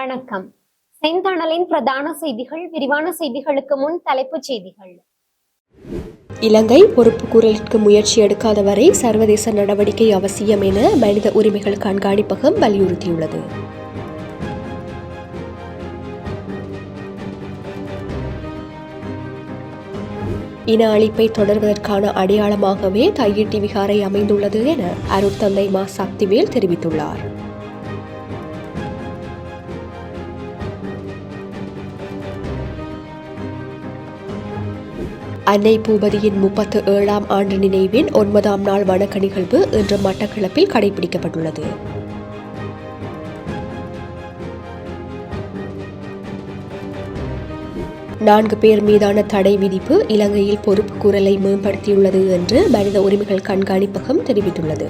வணக்கம். செந்தணலின் பிரதான செய்திகள் விரிவான செய்திகளுக்கு முன் தலைப்புச் செய்திகள். இலங்கை பொறுப்பு குரலுக்கு முயற்சி எடுக்காத வரை சர்வதேச நடவடிக்கை அவசியம் என மனித உரிமைகள் கண்காணிப்பகம் வலியுறுத்தியுள்ளது. இன அழிப்பை தொடர்வதற்கான அடையாளமாகவே தையிட்டி விகாரை அமைந்துள்ளது என அருட்தந்தை மா சக்திவேல் தெரிவித்துள்ளார். அன்னை பூபதியின் முப்பத்து ஏழாம் ஆண்டு நினைவின் ஒன்பதாம் நாள் வணக்க நிகழ்வு இன்று மட்டக்களப்பில் கடைபிடிக்கப்பட்டுள்ளது. நான்கு பேர் மீதான தடை விதிப்பு இலங்கையில் பொறுப்பு கூறலை மேம்படுத்தியுள்ளது என்று மனித உரிமைகள் கண்காணிப்பகம் தெரிவித்துள்ளது.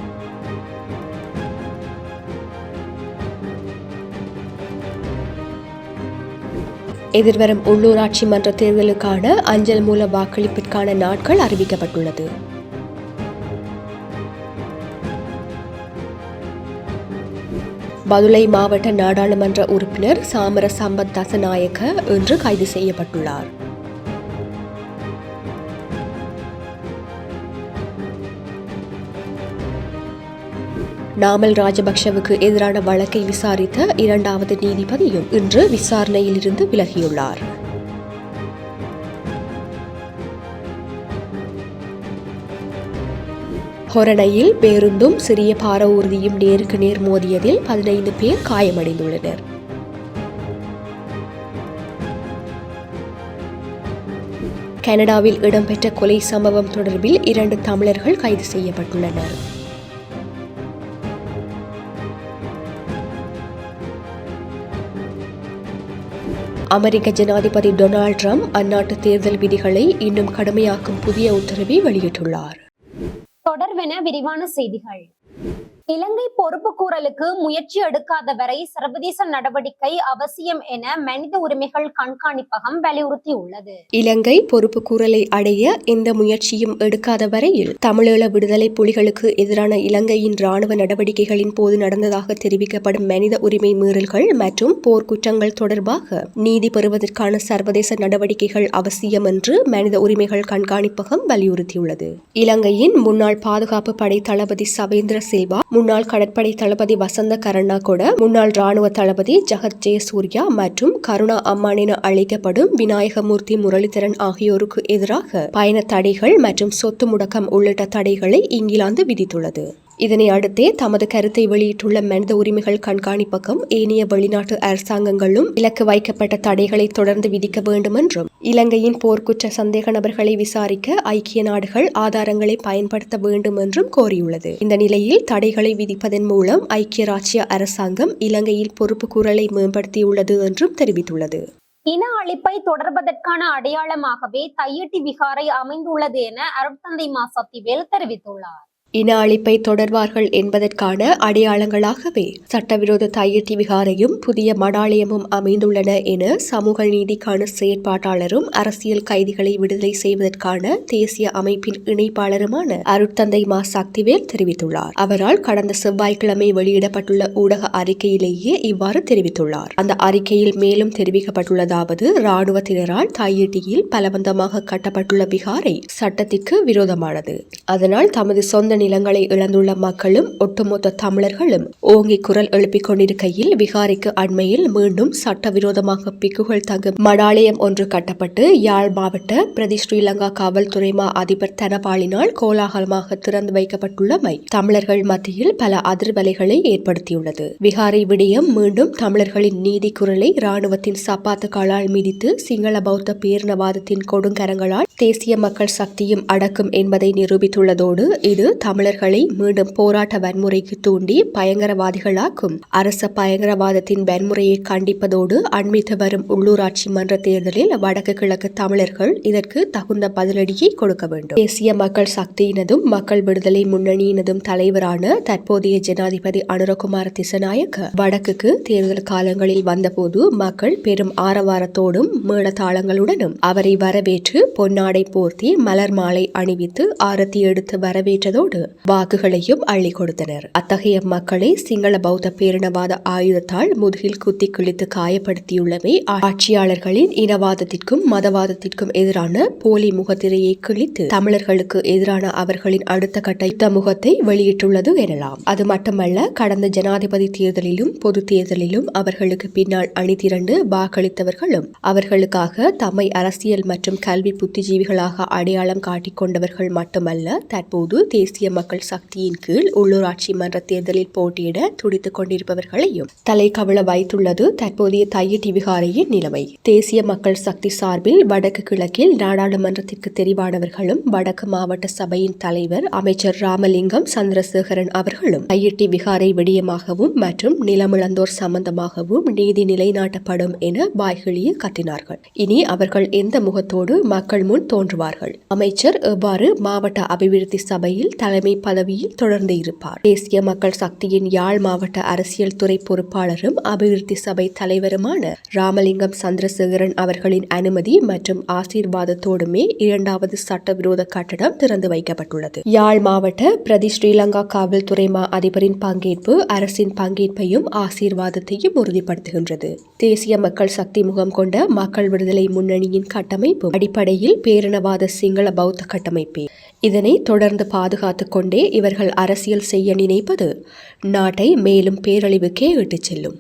எதிர்வரும் உள்ளூராட்சி மன்ற தேர்தலுக்கான அஞ்சல் மூல வாக்களிப்பிற்கான நாட்கள் அறிவிக்கப்பட்டுள்ளது. பதுளை மாவட்ட நாடாளுமன்ற உறுப்பினர் சாமர சம்பத் தசநாயக்க இன்று கைது செய்யப்பட்டுள்ளார். நாமல் ராஜபக்ஷவுக்கு எதிரான வழக்கை விசாரித்த இரண்டாவது நீதிபதியும் இன்று விசாரணையில் இருந்து விலகியுள்ளார். ஹொரணையில் பேருந்தும் சிறிய பார ஊர்தியும் நேருக்கு நேர் மோதியதில் பதினைந்து பேர் காயமடைந்துள்ளனர். கனடாவில் இடம்பெற்ற கொலை சம்பவம் தொடர்பில் இரண்டு தமிழர்கள் கைது செய்யப்பட்டுள்ளனர். அமெரிக்க ஜனாதிபதி டொனால்ட் ட்ரம்ப் அந்நாட்டு தேர்தல் விதிகளை இன்னும் கடுமையாக்கும் புதிய உத்தரவை வெளியிட்டுள்ளார். தொடர்வென விரிவான செய்திகள். இலங்கை பொறுப்புக்கூறலுக்கு முயற்சி எடுக்காத வரை சர்வதேச நடவடிக்கை அவசியம் என மனித உரிமைகள் கண்காணிப்பகம் வலியுறுத்தியுள்ளது. இலங்கை பொறுப்பு கூறலை அடைய எந்த முயற்சியும் எடுக்காத வரையில் தமிழீழ விடுதலை புலிகளுக்கு எதிரான இலங்கையின் ராணுவ நடவடிக்கைகளின் போது நடந்ததாக தெரிவிக்கப்படும் மனித உரிமை மீறல்கள் மற்றும் போர்க்குற்றங்கள் தொடர்பாக நீதி பெறுவதற்கான சர்வதேச நடவடிக்கைகள் அவசியம் என்று மனித உரிமைகள் கண்காணிப்பகம் வலியுறுத்தியுள்ளது. இலங்கையின் முன்னாள் பாதுகாப்பு படை தளபதி சவேந்திர சில்வா முன்னாள் கடற்படை தளபதி வசந்த கருணாகொட முன்னாள் ராணுவ தளபதி ஜெகத் ஜெயசூர்யா மற்றும் கருணா அம்மான் என அழைக்கப்படும் விநாயகமூர்த்தி முரளிதரன் ஆகியோருக்கு எதிராக பயண தடைகள் மற்றும் சொத்து முடக்கம் உள்ளிட்ட தடைகளை இங்கிலாந்து விதித்துள்ளது. இதனை அடுத்தே தமது கருத்தை வெளியிட்டுள்ள மனித உரிமைகள் கண்காணிப்பகம் ஏனைய வெளிநாட்டு அரசாங்கங்களும் இலக்கு வைக்கப்பட்ட தடைகளை தொடர்ந்து விதிக்க வேண்டும் என்றும் இலங்கையின் போர்க்குற்ற சந்தேக நபர்களை விசாரிக்க ஐக்கிய நாடுகள் ஆதாரங்களை பயன்படுத்த வேண்டும் என்றும் கோரியுள்ளது. இந்த நிலையில் தடைகளை விதிப்பதன் மூலம் ஐக்கிய ராச்சிய அரசாங்கம் இலங்கையில் பொறுப்பு குரலை மேம்படுத்தியுள்ளது என்றும் தெரிவித்துள்ளது. இன அழிப்பை தொடர்வதற்கான அடையாளமாகவே தையட்டி விகாரை அமைந்துள்ளது என அருட்தந்தை மா சத்திவேல் தெரிவித்துள்ளார். இன அழிப்பை தொடர்வார்கள் என்பதற்கான அடையாளங்களாகவே சட்டவிரோத தையிட்டி விகாரையும் புதிய மடாலயமும் அமைந்துள்ளன என சமூக நீதிக்கான செயற்பாட்டாளரும் அரசியல் கைதிகளை விடுதலை செய்வதற்கான தேசிய அமைப்பின் இணைப்பாளருமான அருட்தந்தை மா சக்திவேல் தெரிவித்துள்ளார். அவரால் கடந்த செவ்வாய்க்கிழமை வெளியிடப்பட்டுள்ள ஊடக அறிக்கையிலேயே இவ்வாறு தெரிவித்துள்ளார். அந்த அறிக்கையில் மேலும் தெரிவிக்கப்பட்டுள்ளதாவது இராணுவத்தினரால் தையிட்டியில் பலவந்தமாக கட்டப்பட்டுள்ள விகாரை சட்டத்திற்கு விரோதமானது. அதனால் தமது சொந்த நிலங்களை இழந்துள்ள மக்களும் ஒட்டுமொத்த தமிழர்களும் ஓங்கி குரல் எழுப்பிக் கொண்டிருக்கையில் விகாரிக்கு அண்மையில் மீண்டும் சட்டவிரோதமாக பிக்குகள் தங்கும் மடாலயம் ஒன்று கட்டப்பட்டு யாழ் மாவட்ட பிரதி ஸ்ரீலங்கா காவல்துறை மா அதிபர் தனபாலினால் கோலாகலமாக திறந்து வைக்கப்பட்டுள்ளமை தமிழர்கள் மத்தியில் பல அதிர்வலைகளை ஏற்படுத்தியுள்ளது. விகாரை விடயம் மீண்டும் தமிழர்களின் நீதி குரலை இராணுவத்தின் சப்பாத்துக்களால் மிதித்து சிங்கள பௌத்த பேரினவாதத்தின் கொடுங்கரங்களால் தேசிய மக்கள் சக்தியும் அடக்கும் என்பதை நிரூபித்துள்ளதோடு இது தமிழர்களை மீண்டும் போராட்ட வன்முறைக்கு தூண்டி பயங்கரவாதிகளாக்கும். அரச பயங்கரவாதத்தின் வன்முறையை கண்டிப்பதோடு அண்மித்து வரும் உள்ளூராட்சி மன்ற தேர்தலில் வடக்கு கிழக்கு தமிழர்கள் இதற்கு தகுந்த பதிலடியை கொடுக்க வேண்டும். தேசிய மக்கள் சக்தியினதும் மக்கள் விடுதலை முன்னணியினதும் தலைவரான தற்போதைய ஜனாதிபதி அனுரகுமார திசநாயக்க வடக்குக்கு தேர்தல் காலங்களில் வந்தபோது மக்கள் பெரும் ஆரவாரத்தோடும் மேளதாளங்களுடனும் அவரை வரவேற்று பொன்னாடை போர்த்தி மலர் மாலை அணிவித்து ஆரத்தி எடுத்து வரவேற்றதோடு வாக்குகளையும் அள்ளி கொடுத்தனர் அத்தகைய மக்களை சிங்கள பௌத்த பேரினவாத ஆயுதத்தால் முதுகில் குத்தி கிழித்து காயப்படுத்தியுள்ளமை ஆட்சியாளர்களின் இனவாதத்திற்கும் மதவாதத்திற்கும் எதிரான போலி முகத்திரையை கிழித்து தமிழர்களுக்கு எதிரான அவர்களின் அடுத்த கட்ட யுத்த முகத்தை வெளியிட்டுள்ளது எனலாம். அது மட்டுமல்ல கடந்த ஜனாதிபதி தேர்தலிலும் பொது தேர்தலிலும் அவர்களுக்கு பின்னால் அணிதிரண்டு வாக்களித்தவர்களும் அவர்களுக்காக தம்மை அரசியல் மற்றும் கல்வி புத்திஜீவிகளாக அடையாளம் காட்டிக் கொண்டவர்கள் மட்டுமல்ல தற்போது தேசிய மக்கள் சக்தியின் கீழ் உள்ளூராட்சி மன்ற தேர்தலில் போட்டியிட துடித்துக் கொண்டிருப்பவர்களையும் தலை கவிழ வைத்துள்ளது தற்போதைய தையிட்டி விகாரையின் நிலைமை. தேசிய மக்கள் சக்தி சார்பில் வடக்கு கிழக்கில் நாடாளுமன்றத்திற்கு தெரிவானவர்களும் வடக்கு மாவட்ட சபையின் தலைவர் அமைச்சர் ராமலிங்கம் சந்திரசேகரன் அவர்களும் தையிட்டி விகாரை விடயமாகவும் மற்றும் நிலமிழந்தோர் சம்பந்தமாகவும் நீதி நிலைநாட்டப்படும் என வாய்கிழிய கத்தினார்கள். இனி அவர்கள் எந்த முகத்தோடு மக்கள் முன் தோன்றுவார்கள்? அமைச்சர் எவ்வாறு மாவட்ட அபிவிருத்தி சபையில் தலைமை பதவியில் தொடர்ந்து இருப்பார். தேசிய மக்கள் சக்தியின் யாழ் மாவட்ட அரசியல் துறை பொறுப்பாளரும் அபிவிருத்தி சபை தலைவருமான ராமலிங்கம் சந்திரசேகரன் அவர்களின் அனுமதி மற்றும் ஆசீர்வாதத்தோடுமே இரண்டாவது சட்டவிரோத கட்டடம் திறந்து வைக்கப்பட்டுள்ளது. யாழ் மாவட்ட பிரதி ஸ்ரீலங்கா காவல்துறை மா அதிபரின் பங்கேற்பு அரசின் பங்கேற்பையும் ஆசீர்வாதத்தையும் உறுதிப்படுத்துகின்றது. தேசிய மக்கள் சக்தி முகம் கொண்ட மக்கள் விடுதலை முன்னணியின் கட்டமைப்பு அடிப்படையில் பேரினவாத சிங்கள பௌத்த கட்டமைப்பே. இதனை தொடர்ந்து பாதுகாத்து கொண்டே இவர்கள் அரசியல் செய்ய நினைப்பது நாட்டை மேலும் பேரழிவுக்கே இட்டுச் செல்லும்.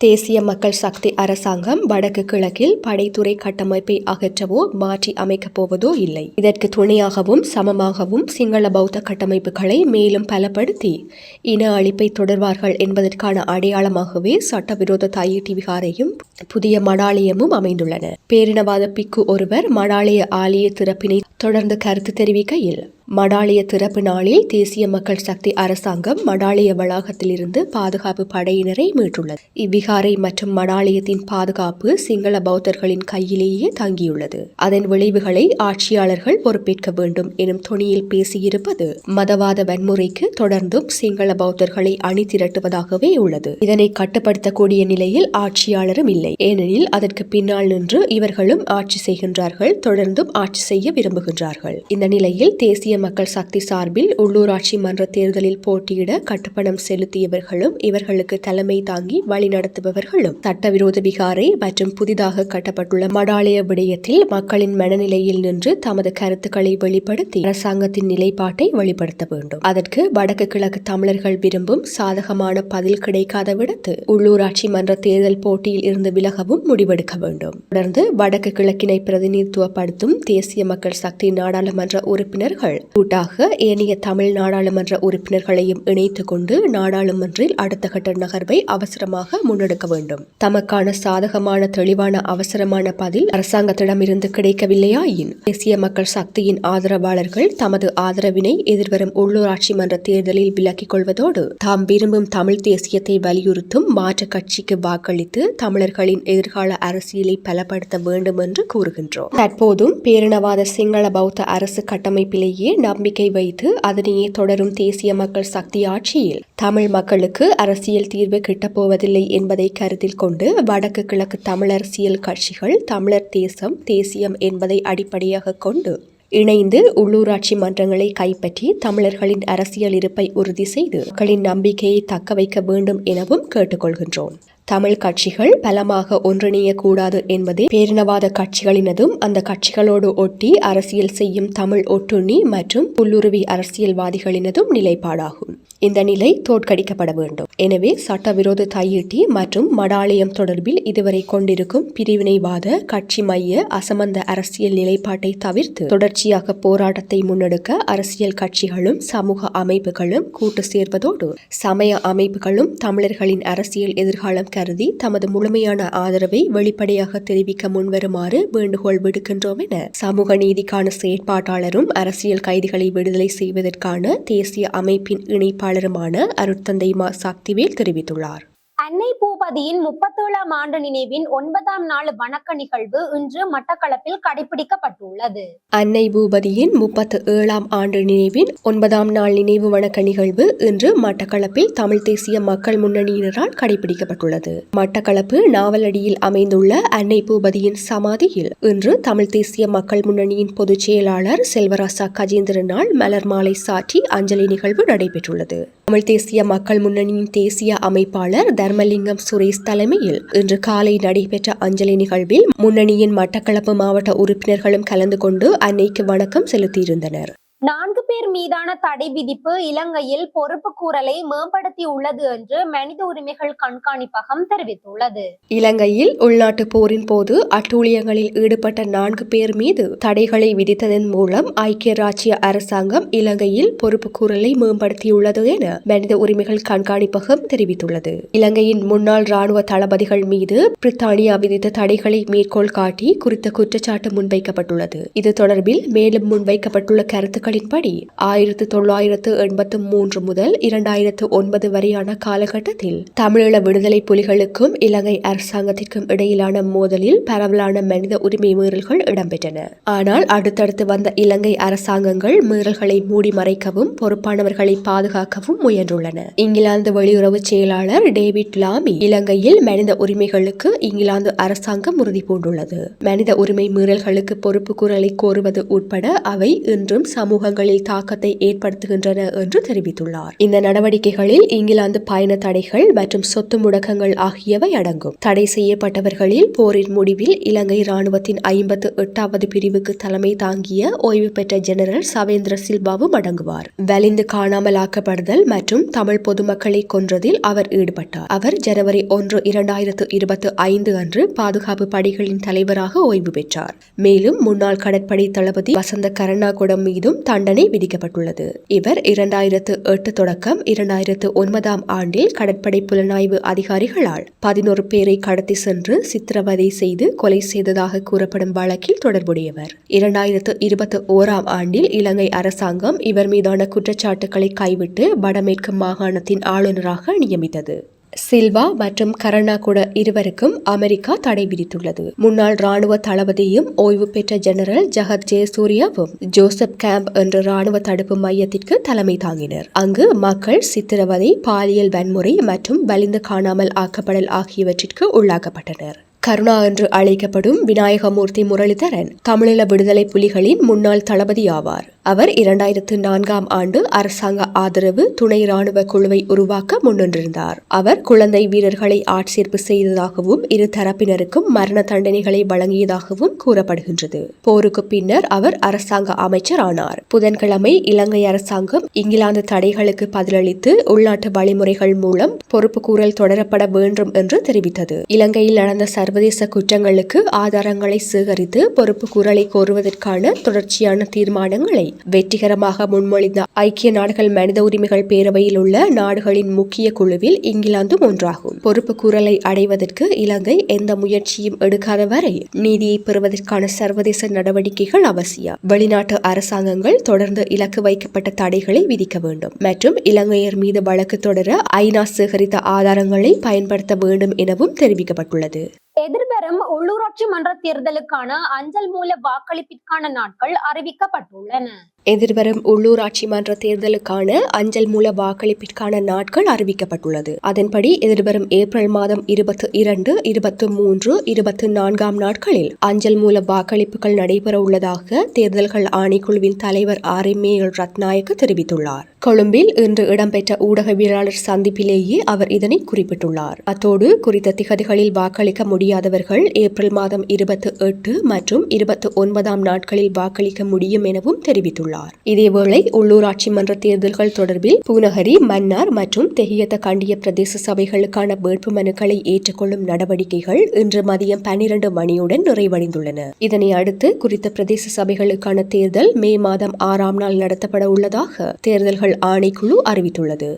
தேசிய மக்கள் சக்தி அரசாங்கம் வடக்கு கிழக்கில் படைத்துறை கட்டமைப்பை அகற்றவோ மாற்றி அமைக்கப் போவதோ இல்லை. இதற்கு துணையாகவும் சமமாகவும் சிங்கள பௌத்த கட்டமைப்புகளை மேலும் பலப்படுத்தி இன அழிப்பை தொடர்வார்கள் என்பதற்கான அடையாளமாகவே சட்டவிரோத தாயிட்டி விகாரையும் புதிய மடாலயமும் அமைந்துள்ளன. பேரினவாத பிக்கு ஒருவர் மடாலய ஆலய திறப்பினை தொடர்ந்து கருத்து தெரிவிக்கையில் மடாலய திறப்பு நாளில் தேசிய மக்கள் சக்தி அரசாங்கம் மடாலய வளாகத்திலிருந்து பாதுகாப்பு படையினரை மீட்டுள்ளது. இவ்விகாரை மற்றும் மடாலயத்தின் பாதுகாப்பு சிங்கள பௌத்தர்களின் கையிலேயே தங்கியுள்ளது. அதன் விளைவுகளை ஆட்சியாளர்கள் பொறுப்பேற்க வேண்டும் எனும் தொனியில் பேசியிருப்பது மதவாத வன்முறைக்கு தொடர்ந்தும் சிங்கள பௌத்தர்களை அணி திரட்டுவதாகவே உள்ளது. இதனை கட்டுப்படுத்தக்கூடிய நிலையில் ஆட்சியாளரும் இல்லை. ஏனெனில் அதற்கு பின்னால் நின்று இவர்களும் ஆட்சி செய்கின்றார்கள் தொடர்ந்தும் ஆட்சி செய்ய விரும்புகின்றார்கள். இந்த நிலையில் தேசிய மக்கள் சக்தி சார்பில் உள்ளூராட்சி மன்ற தேர்தலில் போட்டியிட கட்டுப்பணம் செலுத்தியவர்களும் இவர்களுக்கு தலைமை தாங்கி வழிநடத்துபவர்களும் சட்டவிரோத விகாரை மற்றும் புதிதாக கட்டப்பட்டுள்ள மடாலய விடயத்தில் மக்களின் மனநிலையில் நின்று தமது கருத்துக்களை வெளிப்படுத்தி அரசாங்கத்தின் நிலைப்பாட்டை வெளிப்படுத்த வேண்டும். அதற்கு வடக்கு கிழக்கு தமிழர்கள் விரும்பும் சாதகமான பதில் கிடைக்காத விடத்து உள்ளூராட்சி மன்ற தேர்தல் போட்டியில் இருந்து விலகவும் முடிவெடுக்க வேண்டும். தொடர்ந்து வடக்கு கிழக்கினை பிரதிநிதித்துவப்படுத்தும் தேசிய மக்கள் சக்தி நாடாளுமன்ற உறுப்பினர்கள் கூட்டாக ஏனைய தமிழ் நாடாளுமன்ற உறுப்பினர்களையும் இணைத்துக் கொண்டு நாடாளுமன்றில் அடுத்த கட்ட நகர்வை அவசரமாக முன்னெடுக்க வேண்டும். தமக்கான சாதகமான தெளிவான அவசரமான பதில் அரசாங்கத்திடமிருந்து கிடைக்கவில்லையாயின் தேசிய மக்கள் சக்தியின் ஆதரவாளர்கள் தமது ஆதரவினை எதிர்வரும் உள்ளூராட்சி மன்ற தேர்தலில் விலக்கிக் கொள்வதோடு தாம் விரும்பும் தமிழ் தேசியத்தை வலியுறுத்தும் மாற்றுக் கட்சிக்கு வாக்களித்து தமிழர்களின் எதிர்கால அரசியலை பலப்படுத்த வேண்டும் என்று கூறுகின்றோம். தற்போதும் பேரினவாத சிங்கள பௌத்த அரசு கட்டமைப்பிலேயே நம்பிக்கை வைத்து அதனையே தொடரும் தேசிய மக்கள் சக்தி ஆட்சியில். தமிழ் மக்களுக்கு அரசியல் தீர்வு கிட்டப்போவதில்லை என்பதை கருத்தில் கொண்டு வடக்கு கிழக்கு தமிழ் அரசியல் கட்சிகள் தமிழர் தேசம் தேசியம் என்பதை அடிப்படையாக கொண்டு இணைந்து உள்ளூராட்சி மன்றங்களை கைப்பற்றி தமிழர்களின் அரசியல் இருப்பை உறுதி செய்து மக்களின் நம்பிக்கையை தக்க வைக்க வேண்டும் எனவும் கேட்டுக்கொள்கின்றோம். தமிழ் கட்சிகள் பலமாக ஒன்றிணையக்கூடாது என்பதே பேரினவாத கட்சிகளினதும் அந்த கட்சிகளோடு ஒட்டி அரசியல் செய்யும் தமிழ் ஒட்டுண்ணி மற்றும் புல்லுருவி அரசியல்வாதிகளினதும் நிலைப்பாடாகும். இந்த நிலை தோற்கடிக்கப்பட வேண்டும். எனவே சட்டவிரோத தையீட்டி மற்றும் மடாலயம் தொடர்பில் இதுவரை கொண்டிருக்கும் பிரிவினைவாத கட்சி மைய அசமந்த அரசியல் நிலைப்பாட்டை தவிர்த்து தொடர்ச்சியாக போராட்டத்தை முன்னெடுக்க அரசியல் கட்சிகளும் சமூக அமைப்புகளும் கூட்டு சேர்வதோடு சமய அமைப்புகளும் தமிழர்களின் அரசியல் எதிர்காலம் கருதி தமது முழுமையான ஆதரவை வெளிப்படையாக தெரிவிக்க முன்வருமாறு வேண்டுகோள் விடுக்கின்றோம் என சமூக நீதிக்கான செயற்பாட்டாளரும் அரசியல் கைதிகளை விடுதலை செய்வதற்கான தேசிய அமைப்பின் இணைப்பாளருமான அருட்தந்தை மா சக்திவேல் தெரிவித்துள்ளார். அன்னை பூபதியின் முப்பத்தேழாம் ஆண்டு நினைவின் ஒன்பதாம் நாள் வணக்க நிகழ்வு இன்று மட்டக்களப்பில் கடைபிடிக்கப்பட்டுள்ளது. அன்னை பூபதியின் முப்பத்து ஏழாம் ஆண்டு நினைவின் ஒன்பதாம் நாள் நினைவு வணக்க நிகழ்வு இன்று மட்டக்களப்பில் தமிழ் தேசிய மக்கள் முன்னணியினரால் கடைபிடிக்கப்பட்டுள்ளது. மட்டக்களப்பு நாவலடியில் அமைந்துள்ள அன்னை பூபதியின் சமாதியில் இன்று தமிழ் தேசிய மக்கள் முன்னணியின் பொதுச் செயலாளர் செல்வராசா கஜேந்திரனால் மலர் மாலை சாற்றி அஞ்சலி நிகழ்வு நடைபெற்றுள்ளது. தமிழ் தேசிய மக்கள் முன்னணியின் தேசிய அமைப்பாளர் தர்மலிங்கம் சுரேஷ் தலைமையில் இன்று காலை நடைபெற்ற அஞ்சலி நிகழ்வில் முன்னணியின் மட்டக்களப்பு மாவட்ட உறுப்பினர்களும் கலந்து கொண்டு அன்னைக்கு வணக்கம் செலுத்தியிருந்தனர். நான்கு பேர் மீதான தடை விதிப்பு இலங்கையில் பொறுப்பு கூறலை மேம்படுத்தி உள்ளது என்று மனித உரிமைகள் கண்காணிப்பகம் தெரிவித்துள்ளது. இலங்கையில் உள்நாட்டு போரின் போது அட்டூழியங்களில் ஈடுபட்ட நான்கு பேர் மீது தடைகளை விதித்ததன் மூலம் ஐக்கிய ராஜ்ய அரசாங்கம் இலங்கையில் பொறுப்பு கூறலை மேம்படுத்தியுள்ளது என மனித உரிமைகள் கண்காணிப்பகம் தெரிவித்துள்ளது. இலங்கையின் முன்னாள் ராணுவ தளபதிகள் மீது பிரித்தானியா விதித்த தடைகளை மேற்கோள் காட்டி குறித்த குற்றச்சாட்டு முன்வைக்கப்பட்டுள்ளது. இது தொடர்பில் மேலும் முன்வைக்கப்பட்டுள்ள கணக்குகளின்படி ஆயிரத்து தொள்ளாயிரத்து எண்பத்து மூன்று முதல் இரண்டாயிரத்து ஒன்பது வரையான காலகட்டத்தில் தமிழீழ விடுதலை புலிகளுக்கும் இலங்கை அரசாங்கத்திற்கும் இடையிலான மோதலில் பரவலான மனித உரிமை மீறல்கள் இடம்பெற்றன. ஆனால் அடுத்தடுத்து வந்த இலங்கை அரசாங்கங்கள் மீறல்களை மூடி மறைக்கவும் பொறுப்பானவர்களை பாதுகாக்கவும் முயன்றுள்ளன. இங்கிலாந்து வெளியுறவு செயலாளர் டேவிட் லாமி இலங்கையில் மனித உரிமைகளுக்கு இங்கிலாந்து அரசாங்கம் உறுதி பூண்டுள்ளது. மனித உரிமை மீறல்களுக்கு பொறுப்பு குரலை கோருவது உட்பட அவை இன்றும் சமூக சமூகங்களில் தாக்கத்தை ஏற்படுத்துகின்றன என்று தெரிவித்துள்ளார். இந்த நடவடிக்கைகளில் இங்கிலாந்து பயண தடைகள் மற்றும் சொத்து முடக்கங்கள் ஆகியவை அடங்கும். தடை செய்யப்பட்டவர்களில் போரின் முடிவில் இலங்கை ராணுவத்தின் ஐம்பத்து எட்டாவது பிரிவுக்கு தலைமை தாங்கிய ஓய்வு பெற்ற ஜெனரல் சவேந்திர சில்வாவும் அடங்குவார். வலிந்து காணாமலாக்கப்படுதல் மற்றும் தமிழ் பொதுமக்களை கொன்றதில் அவர் ஈடுபட்டார். அவர் ஜனவரி ஒன்று இரண்டாயிரத்து இருபத்தி ஐந்து அன்று பாதுகாப்பு படைகளின் தலைவராக ஓய்வு பெற்றார். மேலும் முன்னாள் கடற்படை தளபதி வசந்த கருணாகுடம் மீதும் தண்டனை விதிக்கப்பட்டுள்ளது. இவர் இரண்டாயிரத்து எட்டு தொடக்கம் இரண்டாயிரத்து ஒன்பதாம் ஆண்டில் கடற்படை புலனாய்வு அதிகாரிகளால் பதினோரு பேரை கடத்தி சென்று சித்திரவதை செய்து கொலை செய்ததாக கூறப்படும் வழக்கில் தொடர்புடையவர். இரண்டாயிரத்து இருபத்தி ஓராம் ஆண்டில் இலங்கை அரசாங்கம் இவர் மீதான குற்றச்சாட்டுகளை கைவிட்டு வடமேற்கு மாகாணத்தின் ஆளுநராக நியமித்தது. சில்வா மற்றும் கருணாகுட இருவருக்கும் அமெரிக்கா தடை விதித்துள்ளது. முன்னாள் ராணுவ தளபதியும் ஓய்வு பெற்ற ஜெனரல் ஜஹத் ஜே சூர்யாவும் ஜோசப் கேம்ப் என்ற ராணுவ தடுப்பு மையத்திற்கு தலைமை தாங்கினர். அங்கு மக்கள் சித்திரவதை பாலியல் வன்முறை மற்றும் வலிந்து காணாமல் ஆக்கப்படல் ஆகியவற்றிற்கு உள்ளாக்கப்பட்டனர். கருணா என்று அழைக்கப்படும் விநாயகமூர்த்தி முரளிதரன் தமிழீழ விடுதலை புலிகளின் முன்னாள் தளபதி ஆவார் அவர் இரண்டாயிரத்து நான்காம் ஆண்டு அரசாங்க ஆதரவு துணை ராணுவ குழுவை உருவாக்க முன்னின்றிருந்தார். அவர் குழந்தை வீரர்களை ஆட்சேர்ப்பு செய்ததாகவும் இரு தரப்பினருக்கும் மரண தண்டனைகளை வழங்கியதாகவும் கூறப்படுகின்றது. போருக்கு பின்னர் அவர் அரசாங்க அமைச்சர் ஆனார் புதன்கிழமை இலங்கை அரசாங்கம் இங்கிலாந்து தடைகளுக்கு பதிலளித்து உள்நாட்டு வழிமுறைகள் மூலம் பொறுப்பு கூறல் தொடரப்பட வேண்டும் என்று தெரிவித்தது. இலங்கையில் நடந்த சர்வதேச குற்றங்களுக்கு ஆதாரங்களை சேகரித்து பொறுப்பு குரலை கோருவதற்கான தொடர்ச்சியான தீர்மானங்களை வெற்றிகரமாக முன்மொழிந்த ஐக்கிய நாடுகள் மனித உரிமைகள் பேரவையில் உள்ள நாடுகளின் முக்கிய குழுவில் இங்கிலாந்தும் ஒன்றாகும். பொறுப்பு குரலை அடைவதற்கு இலங்கை எந்த முயற்சியும் எடுக்காத வரை நீதியை பெறுவதற்கான சர்வதேச நடவடிக்கைகள் அவசியம். வெளிநாட்டு அரசாங்கங்கள் தொடர்ந்து இலக்கு வைக்கப்பட்ட தடைகளை விதிக்க வேண்டும். மற்றும் இலங்கையர் மீது வழக்கு தொடர ஐநா சேகரித்த ஆதாரங்களை பயன்படுத்த வேண்டும் எனவும் தெரிவிக்கப்பட்டுள்ளது. எதிர்வரும் உள்ளூராட்சி மன்ற தேர்தலுக்கான அஞ்சல் மூல வாக்களிப்பிற்கான நாட்கள் அறிவிக்கப்பட்டுள்ளன. எதிர்வரும் உள்ளூராட்சி மன்ற தேர்தலுக்கான அஞ்சல் மூல வாக்களிப்பிற்கான நாட்கள் அறிவிக்கப்பட்டுள்ளது. அதன்படி எதிர்வரும் ஏப்ரல் மாதம் இருபத்தி இரண்டு இருபத்தி மூன்று இருபத்தி நான்காம் நாட்களில் அஞ்சல் மூல வாக்களிப்புகள் நடைபெற உள்ளதாக தேர்தல்கள் ஆணைக்குழுவின் தலைவர் ஆர். எம். ரத்நாயக்கு தெரிவித்துள்ளார். கொழும்பில் இன்று இடம்பெற்ற ஊடகவியலாளர் சந்திப்பிலேயே அவர் இதனை குறிப்பிட்டுள்ளார். அத்தோடு குறித்த திகதிகளில் வாக்களிக்க முடியாதவர்கள் ஏப்ரல் மாதம் இருபத்தி எட்டு மற்றும் இருபத்தி ஒன்பதாம் நாட்களில் வாக்களிக்க முடியும் எனவும் தெரிவித்துள்ளார். இதேவேளை உள்ளூராட்சி மன்ற தேர்தல்கள் தொடர்பில் பூநகரி மன்னார் மற்றும் தெஹியத்த கண்டிய பிரதேச சபைகளுக்கான வேட்பு மனுக்களை ஏற்றுக்கொள்ளும் நடவடிக்கைகள் இன்று மதியம் பன்னிரண்டு மணியுடன் நிறைவடைந்துள்ளன. இதனை அடுத்து குறித்த பிரதேச சபைகளுக்கான தேர்தல் மே மாதம் ஆறாம் நாள் நடத்தப்பட உள்ளதாக தேர்தல்கள் ஆணைக்குழு அறிவித்துள்ளது.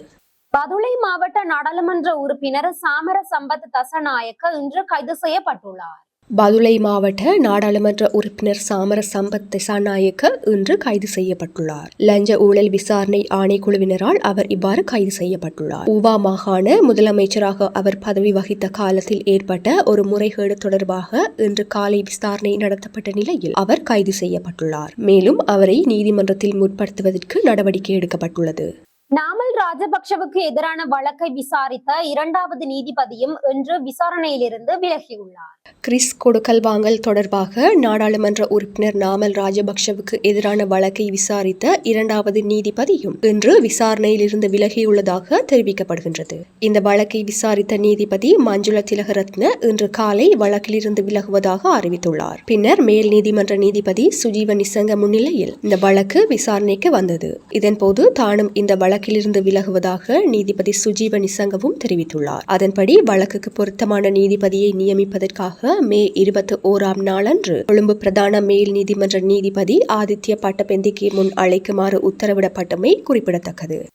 பதுளை மாவட்ட நாடாளுமன்ற உறுப்பினர் சாமர சம்பத் தசநாயக்க இன்று கைது செய்யப்பட்டுள்ளார். பதுளை மாவட்ட நாடாளுமன்ற உறுப்பினர் சாமர சம்பத் திசாநாயக்க இன்று கைது செய்யப்பட்டுள்ளார். லஞ்ச ஊழல் விசாரணை ஆணைக்குழுவினரால் அவர் இவ்வாறு கைது செய்யப்பட்டுள்ளார். ஊவா மாகாண முதலமைச்சராக அவர் பதவி வகித்த காலத்தில் ஏற்பட்ட ஒரு முறைகேடு தொடர்பாக இன்று காலை விசாரணை நடத்தப்பட்ட நிலையில் அவர் கைது செய்யப்பட்டுள்ளார். மேலும் அவரை நீதிமன்றத்தில் முற்படுத்துவதற்கு நடவடிக்கை எடுக்கப்பட்டுள்ளது. நாமல் ராஜபக்ஷவுக்கு எதிரான வழக்கை விசாரித்த இரண்டாவது நீதிபதியும் இன்று விசாரணையிலிருந்து விலகியுள்ளார். கிறிஸ் கொடுக்கல் வாங்கல் தொடர்பாக நாடாளுமன்ற உறுப்பினர் நாமல் ராஜபக்ஷவுக்கு எதிரான வழக்கை விசாரித்த இரண்டாவது நீதிபதியும் இன்று விசாரணையிலிருந்து விலகியுள்ளதாக தெரிவிக்கப்படுகின்றது. இந்த வழக்கை விசாரித்த நீதிபதி மஞ்சுள திலகரத்ன இன்று காலை வழக்கிலிருந்து விலகுவதாக அறிவித்துள்ளார். பின்னர் மேல் நீதிமன்ற நீதிபதி சுஜீவ நிசங்க முன்னிலையில் இந்த வழக்கு விசாரணைக்கு வந்தது. இதன்போது தானும் இந்த வழக்கு வழக்கிலிருந்து விலகுவதாக நீதிபதி சுஜீவ நிசங்கவும் தெரிவித்துள்ளார். அதன்படி வழக்குக்கு பொருத்தமான நீதிபதியை நியமிப்பதற்காக மே இருபத்தி ஓராம் நாளன்று கொழும்பு பிரதான மேல் நீதிமன்ற நீதிபதி ஆதித்ய பட்டபெந்திக்கு முன் அழைக்குமாறு உத்தரவிடப்பட்டமை குறிப்பிடத்தக்கது.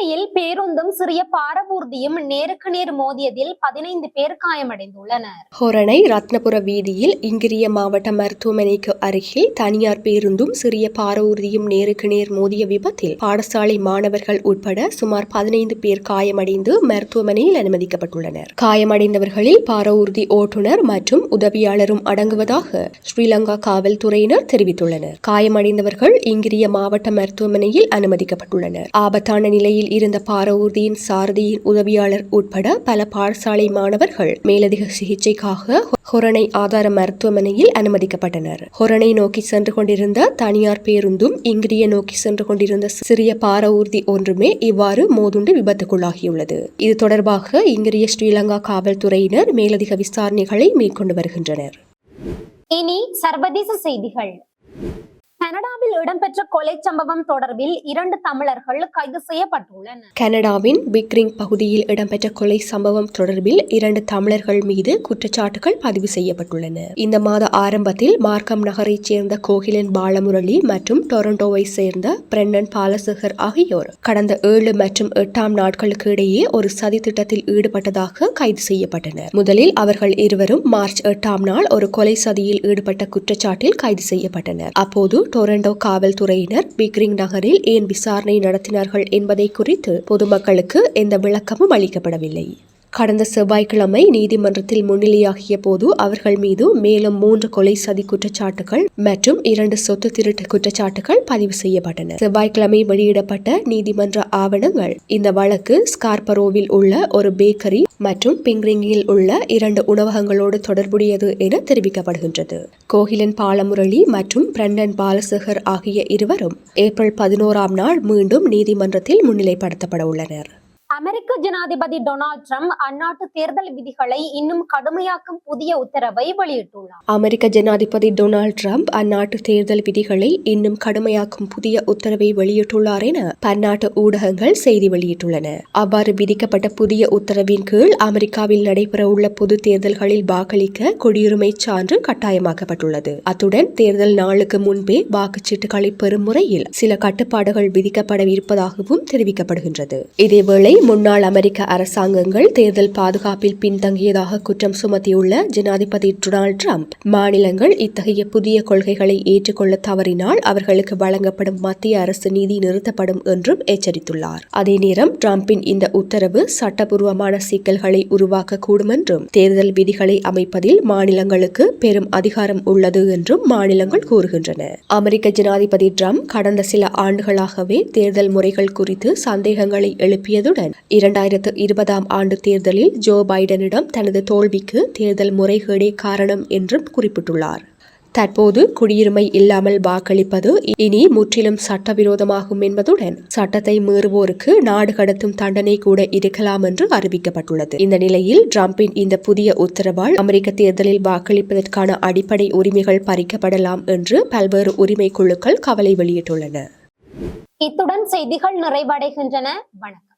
சென்னையில் பேருந்தும் சிறிய பாரபூர்தியும் நேருக்கு நேர் மோதியதில் பதினைந்து பேர் காயமடைந்துள்ளனர். ஹொரணை ரத்னபுர வீதியில் இங்கிரிய மாவட்ட மருத்துவமனைக்கு அருகில் தனியார் பேருந்தும் சிறிய பாரூர்தியும் நேருக்கு நேர் மோதிய விபத்தில் பாடசாலை மாணவர்கள் உட்பட சுமார் பதினைந்து பேர் காயமடைந்து மருத்துவமனையில் அனுமதிக்கப்பட்டுள்ளனர். காயமடைந்தவர்களில் பாரவூர்தி ஓட்டுநர் மற்றும் உதவியாளரும் அடங்குவதாக ஸ்ரீலங்கா காவல்துறையினர் தெரிவித்துள்ளனர். காயமடைந்தவர்கள் இங்கிரிய மாவட்ட மருத்துவமனையில் அனுமதிக்கப்பட்டுள்ளனர். ஆபத்தான நிலையில் இருந்த பாரவூர்தியின் சாரதியின் உதவியாளர் உட்பட பல பாடசாலை மாணவர்கள் மேலதிக சிகிச்சைக்காக ஹொரணை ஆதார மருத்துவமனையில் அனுமதிக்கப்பட்டனர். ஹொரணை நோக்கி சென்று கொண்டிருந்த தனியார் பேருந்தும் இங்கிரிய நோக்கி சென்று கொண்டிருந்த சிறிய பாரவூர்தி ஒன்றுமே இவ்வாறு மோதுண்டு விபத்துக்குள்ளாகியுள்ளது. இது தொடர்பாக இங்கிரிய ஸ்ரீலங்கா காவல்துறையினர் மேலதிக விசாரணைகளை மேற்கொண்டு வருகின்றனர். இனி சர்வதேச செய்திகள். கனடாவில் இடம்பெற்ற கொலை சம்பவம் தொடர்பில் இரண்டு தமிழர்கள் கைது செய்யப்பட்டுள்ளனர். கனடாவின் பிக்ரிங் பகுதியில் இடம்பெற்ற கொலை சம்பவம் தொடர்பில் இரண்டு தமிழர்கள் மீது குற்றச்சாட்டுகள் பதிவு செய்யப்பட்டுள்ளன. இந்த மாத ஆரம்பத்தில் மார்க்கம் நகரைச் சேர்ந்த கோகிலன் பாலமுரளி மற்றும் டொரண்டோவை சேர்ந்த பிரண்ணன் பாலசேகர் ஆகியோர் கடந்த ஏழு மற்றும் எட்டாம் நாட்களுக்கு இடையே ஒரு சதி திட்டத்தில் ஈடுபட்டதாக கைது செய்யப்பட்டனர். முதலில் அவர்கள் இருவரும் மார்ச் எட்டாம் நாள் ஒரு கொலை சதியில் ஈடுபட்ட குற்றச்சாட்டில் கைது செய்யப்பட்டனர். அப்போது டொரண்டோ காவல்துறையினர் பிக்ரிங் நகரில் ஏன் விசாரணை நடத்தினார்கள் என்பதை குறித்து பொதுமக்களுக்கு எந்த விளக்கமும் அளிக்கப்படவில்லை. கடந்த செவ்வாய்க்கிழமை நீதிமன்றத்தில் முன்னிலையாகிய போது அவர்கள் மீது மேலும் மூன்று கொலை சதி குற்றச்சாட்டுகள் மற்றும் இரண்டு சொத்து திருட்டு குற்றச்சாட்டுகள் பதிவு செய்யப்பட்டன. செவ்வாய்க்கிழமை வெளியிடப்பட்ட நீதிமன்ற ஆவணங்கள் இந்த வழக்கு ஸ்கார்பரோவில் உள்ள ஒரு பேக்கரி மற்றும் பிங்ரிங்கில் உள்ள இரண்டு உணவகங்களோடு தொடர்புடையது என தெரிவிக்கப்படுகின்றது. கோகிலன் பாலமுரளி மற்றும் பிரண்டன் பாலசேகர் ஆகிய இருவரும் ஏப்ரல் பதினோராம் நாள் மீண்டும் நீதிமன்றத்தில் முன்னிலைப்படுத்தப்பட உள்ளனர். அமெரிக்க ஜனாதிபதி டொனால்ட் ட்ரம்ப் அந்நாட்டு தேர்தல் விதிகளை இன்னும் கடுமையாக்கும் புதிய உத்தரவை வெளியிட்டுள்ளார். அமெரிக்க ஜனாதிபதி டொனால்ட் ட்ரம்ப் அந்நாட்டு தேர்தல் விதிகளை இன்னும் கடுமையாக்கும் புதிய உத்தரவை வெளியிட்டுள்ளார் என பன்னாட்டு ஊடகங்கள் செய்தி வெளியிட்டுள்ளன. அவ்வாறு விதிக்கப்பட்ட புதிய உத்தரவின் கீழ் அமெரிக்காவில் நடைபெறவுள்ள பொது தேர்தல்களில் வாக்களிக்க குடியுரிமை சான்று கட்டாயமாக்கப்பட்டுள்ளது. அத்துடன் தேர்தல் நாளுக்கு முன்பே வாக்குச்சீட்டுகளை பெறும் முறையில் சில கட்டுப்பாடுகள் விதிக்கப்படவிருப்பதாகவும் தெரிவிக்கப்படுகின்றது. இதேவேளை முன்னாள் அமெரிக்க அரசாங்கங்கள் தேர்தல் பாதுகாப்பில் பின்தங்கியதாக குற்றம் சுமத்தியுள்ள ஜனாதிபதி டொனால்ட் ட்ரம்ப். மாநிலங்கள் இத்தகைய புதிய கொள்கைகளை ஏற்றுக்கொள்ள தவறினால் அவர்களுக்கு வழங்கப்படும் மத்திய அரசு நிதி நிறுத்தப்படும் என்றும் எச்சரித்துள்ளார். அதே நேரம் டிரம்பின் இந்த உத்தரவு சட்டபூர்வமான சிக்கல்களை உருவாக்கக்கூடும் என்றும் தேர்தல் விதிகளை அமைப்பதில் மாநிலங்களுக்கு பெரும் அதிகாரம் உள்ளது என்றும் மாநிலங்கள் கூறுகின்றன. அமெரிக்க ஜனாதிபதி டிரம்ப் கடந்த சில ஆண்டுகளாகவே தேர்தல் முறைகள் குறித்து சந்தேகங்களை எழுப்பியதுடன் இரண்டாயிரத்து இருபதாம் ஆண்டு தேர்தலில் ஜோ பைடனிடம் தனது தோல்விக்கு தேர்தல் முறைகேடே காரணம் என்றும் குறிப்பிட்டுள்ளார். தற்போது குடியுரிமை இல்லாமல் வாக்களிப்பது இனி முற்றிலும் சட்டவிரோதமாகும் என்பதுடன் சட்டத்தை மீறுவோருக்கு நாடு கடத்தும் தண்டனை கூட இருக்கலாம் என்று அறிவிக்கப்பட்டுள்ளது. இந்த நிலையில் டிரம்பின் இந்த புதிய உத்தரவால் அமெரிக்க தேர்தலில் வாக்களிப்பதற்கான அடிப்படை உரிமைகள் பறிக்கப்படலாம் என்று பல்வேறு உரிமை குழுக்கள் கவலை வெளியிட்டுள்ளன. இத்துடன் செய்திகள் நிறைவடைகின்றன. வணக்கம்.